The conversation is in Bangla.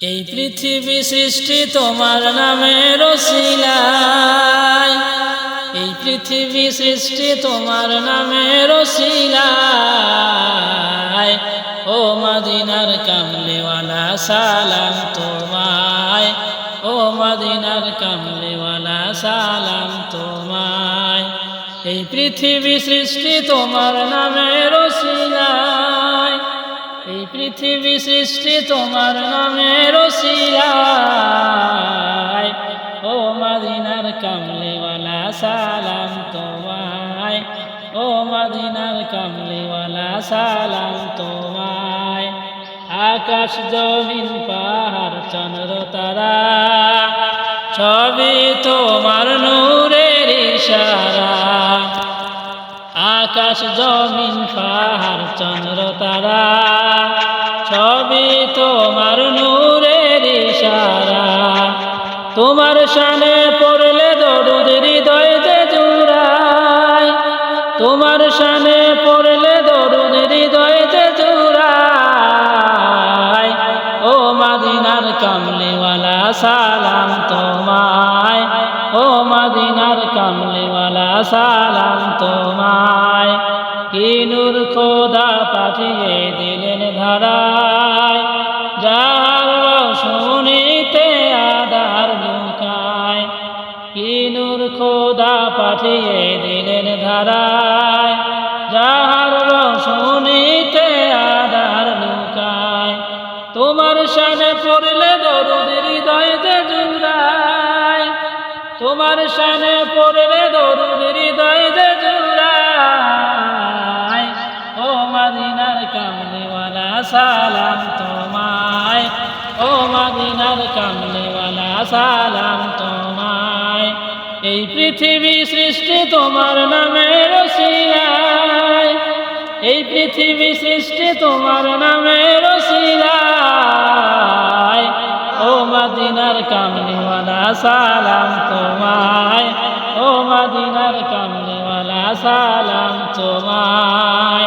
এই পৃথিবী সৃষ্টি তোমার নামে রসিলায় এই পৃথিবী সৃষ্টি তোমার নামে রসিলায় ও মদিনার কামলিওয়ালা, সালাম তোমায়। ও মদিনার কামলিওয়ালা, সালাম তোমায়। এই পৃথিবী সৃষ্টি তোমার নামে রসিলায় এই পৃথিবী সৃষ্টি তোমার নামে রসিলায় ও মদিনার কামলিওয়ালা, সালাম তোমায়। ও মদিনার কামলিওয়ালা, সালাম তোমায়। আকাশ, জমিন, পাহাড়, চন্দ্র, তারা, সবই তোমার নূরের ইশারা। আকাশ, জমিন, পাহাড়, চন্দ্র, তারা তোমার নূরের ইশারা। তোমার শানে পড়লে দরুদ হৃদয় যে জুড়ায়। তোমার শানে পড়লে দরুদ হৃদয় যে জুড়ায়। ও মাদিনার কামলিওয়ালা, সালাম তোমায়। ও মাদিনার কামলিওয়ালা, সালাম তোমায়। কি নূর খোদা পাঠিয়ে দিলেন ধারায়। যার শুনিতে আদার লুকায় কি খোদা পাঠিয়ে দিলেন ধারায়। যার শুনিতে আদার লুকায় তোমার সানে পড়লে দরুদ হৃদয় যে জুড়ায়। তোমার সানে পড়লে দরুদ হৃদয় যে জুড়ায়। ও মদিনার কামলিওয়ালা, সালাম ও মদিনার কামলিওয়ালা, সালাম তোমায়। এই পৃথিবী সৃষ্টি তোমার নামে রসিলায় এই পৃথিবী সৃষ্টি তোমার নামে রসিলায় ও মদিনার কামলিওয়ালা, সালাম তোমায়। ও মদিনার কামলিওয়ালা, সালাম তোমায়।